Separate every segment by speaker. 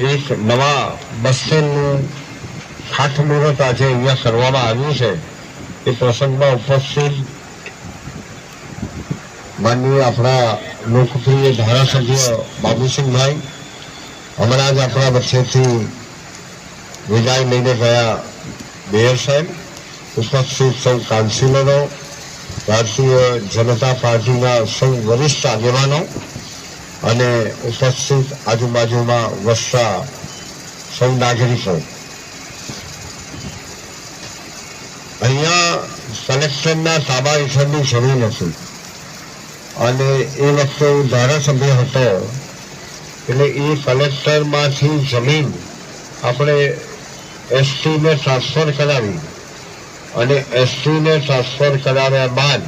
Speaker 1: એક નવા બસ સ્ટેન્ડનું ખાતમુહૂર્ત આજે અહીંયા કરવામાં આવ્યું છે. એ પ્રસંગમાં ઉપસ્થિત માનનીય આપણા લોકપ્રિય ધારાસભ્ય બાબુસિંહભાઈ. હમણાં જ આપણા વચ્ચેથી વિદાય લઈને ગયા મેયર સાહેબ. ઉપસ્થિત સૌ કાઉન્સિલરો, ભારતીય જનતા પાર્ટીના સૌ વરિષ્ઠ આગેવાનો અને ઉપસ્થિત આજુબાજુમાં વસતા સૌ નાગરિકો અહીંયા કલેક્ટરના તાબા હેઠળની જરૂર હતી અને એ વખતે હું ધારાસભ્ય હતો, એટલે એ કલેક્ટરમાંથી જમીન આપણે એસટીને ટ્રાન્સફર કરાવી. અને એસટીને ટ્રાન્સફર કરાવ્યા બાદ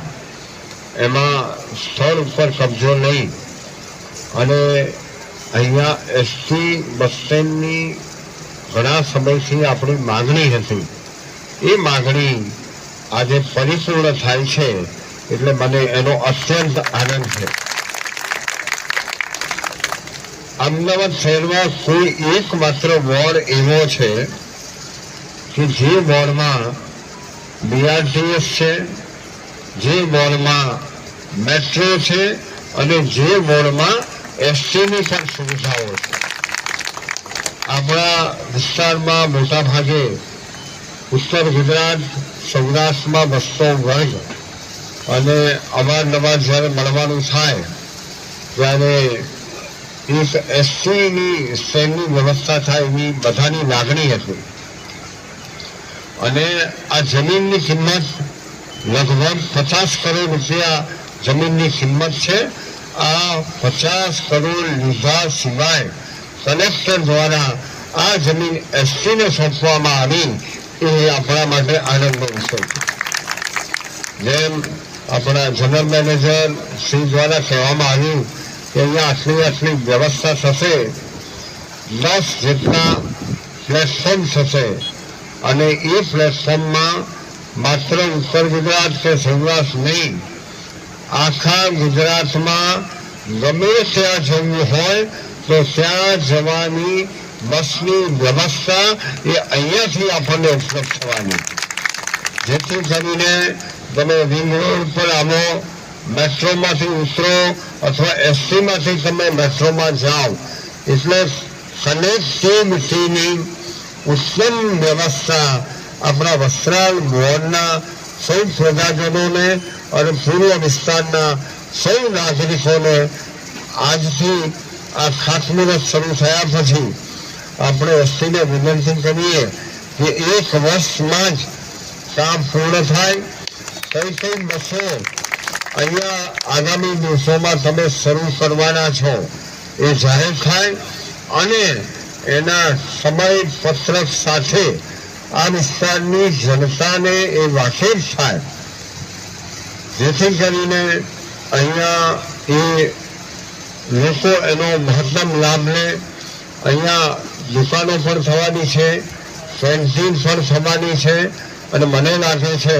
Speaker 1: એમાં સ્થળ ઉપર કબજો લઈ અને અહીંયા એસટી બસ સ્ટેન્ડની ઘણા સમયથી આપણી માગણી હતી. એ માગણી આજે પરિપૂર્ણ થાય છે એટલે મને એનો અત્યંત આનંદ છે. અમદાવાદ શહેરમાં કોઈ એકમાત્ર વોર્ડ એવો છે કે જે વોર્ડમાં બીઆરટીએસ છે, જે વોર્ડમાં મેટ્રો છે અને જે વોર્ડમાં એસટીની પણ સુવિધાઓ છે. આપણા વિસ્તારમાં મોટા ભાગે ઉત્તર ગુજરાત સૌરાષ્ટ્રમાં વસતો વર્ગ અને અવારનવાર જ્યારે મળવાનું થાય ત્યારે એક એસસીની સ્ટેન્ડની વ્યવસ્થા થાય એવી બધાની લાગણી હતી. અને આ જમીનની કિંમત લગભગ પચાસ કરોડ રૂપિયા જમીનની કિંમત છે. આ પચાસ કરોડ લીધા સિવાય કલેક્ટર દ્વારા આ જમીન એસટીને સોંપવામાં આવી એ આપણા માટે આનંદનો વિષય છે. જેમ આપણા જનરલ મેનેજર શ્રી દ્વારા કહેવામાં આવ્યું કે અહીંયા આટલી આટલી વ્યવસ્થા થશે, દસ જેટલા પ્લેટફોર્મ થશે અને એ પ્લેટફોર્મમાં માત્ર ઉત્તર ગુજરાત કે સૌરાષ્ટ્ર નહીં, આખા ગુજરાતમાં ગમે ત્યાં જવું હોય તો ત્યાં જવાની બસની વ્યવસ્થા એ અહીંયાથી આપણને ઉપલબ્ધ થવાની જેથી કરીને તમે રિંગ રોડ પર આવો, મેટ્રોમાંથી ઉતરો અથવા એસટીમાંથી તમે મેટ્રોમાં જાઓ. એટલે કનેક્ટિવિટીની ઉત્તમ વ્યવસ્થા આપણા વસ્ત્રાલ મોહનના સૌ પ્રજાજનોને અને પૂર્વ વિસ્તારના સૌ નાગરિકોને આજથી આ ખાતમુહૂર્ત શરૂ થયા પછી આપણે એસટીને વિનંતી કરીએ કે એક વર્ષમાં જ કામ પૂર્ણ થાય. કઈ કઈ બસો અહીંયા આગામી દિવસોમાં તમે શરૂ કરવાના છો એ જાહેર થાય અને એના સમય પત્રક સાથે આ વિસ્તારની જનતાને એ વાકેફ થાય. જેથી કરીને અહીંયા એ લોકો એનો મહત્તમ લાભ લે. અહીંયા દુકાનો પણ થવાની છે કેન્ટીન પણ થવાની છે અને મને લાગે છે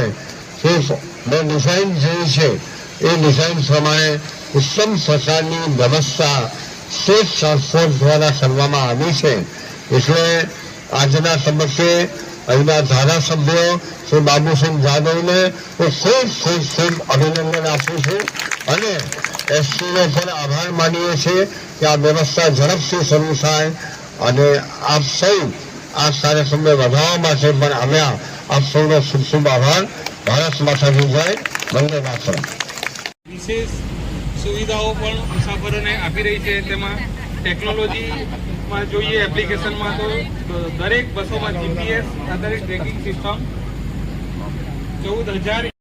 Speaker 1: કે મેં ડિઝાઇન જોઈ છે, એ ડિઝાઇન પ્રમાણે ઉત્તમ પ્રકારની વ્યવસ્થા સ્ટેટ ટ્રાન્સપોર્ટ દ્વારા કરવામાં આવી છે. એટલે આજના તબક્કે અહીંના ધારાસભ્યો શ્રી બાબુસિંહ જાદવને હું ખૂબ ખૂબ ખૂબ અભિનંદન આપું છું અને એસટીનો પણ આભાર માનીએ છીએ કે આ વ્યવસ્થા ઝડપથી શરૂ થાય અને આપ સૌ આ કાર્યક્રમને વધારવા માટે પણ આવ્યા આપ સૌનો ખૂબ ખૂબ આભાર. ભારત માતાની જય. વંદે માતરમ.
Speaker 2: વિશેષ સુવિધાઓ પણ મુસાફરોને આપી રહી છે તેમાં ટેકનોલોજીમાં જોઈએ, એપ્લિકેશનમાં તો દરેક બસોમાં જીપીએસ આધારિત ટ્રેકિંગ સિસ્ટમ. ચૌદ હજાર